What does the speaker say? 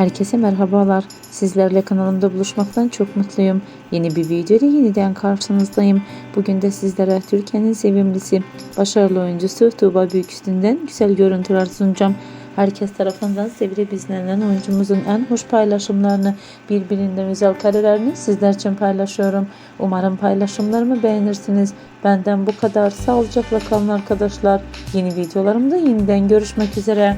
Herkese merhabalar. Sizlerle kanalımda buluşmaktan çok mutluyum. Yeni bir video ile yeniden karşınızdayım. Bugün de sizlere Türkiye'nin sevimlisi, başarılı oyuncusu Tuğba Büyüküstü'nden güzel görüntüler sunacağım. Herkes tarafından sevilip izlenen oyuncumuzun en hoş paylaşımlarını, birbirinden özel karelerini sizler için paylaşıyorum. Umarım paylaşımlarımı beğenirsiniz. Benden bu kadar. Sağlıcakla kalın arkadaşlar. Yeni videolarımda yeniden görüşmek üzere.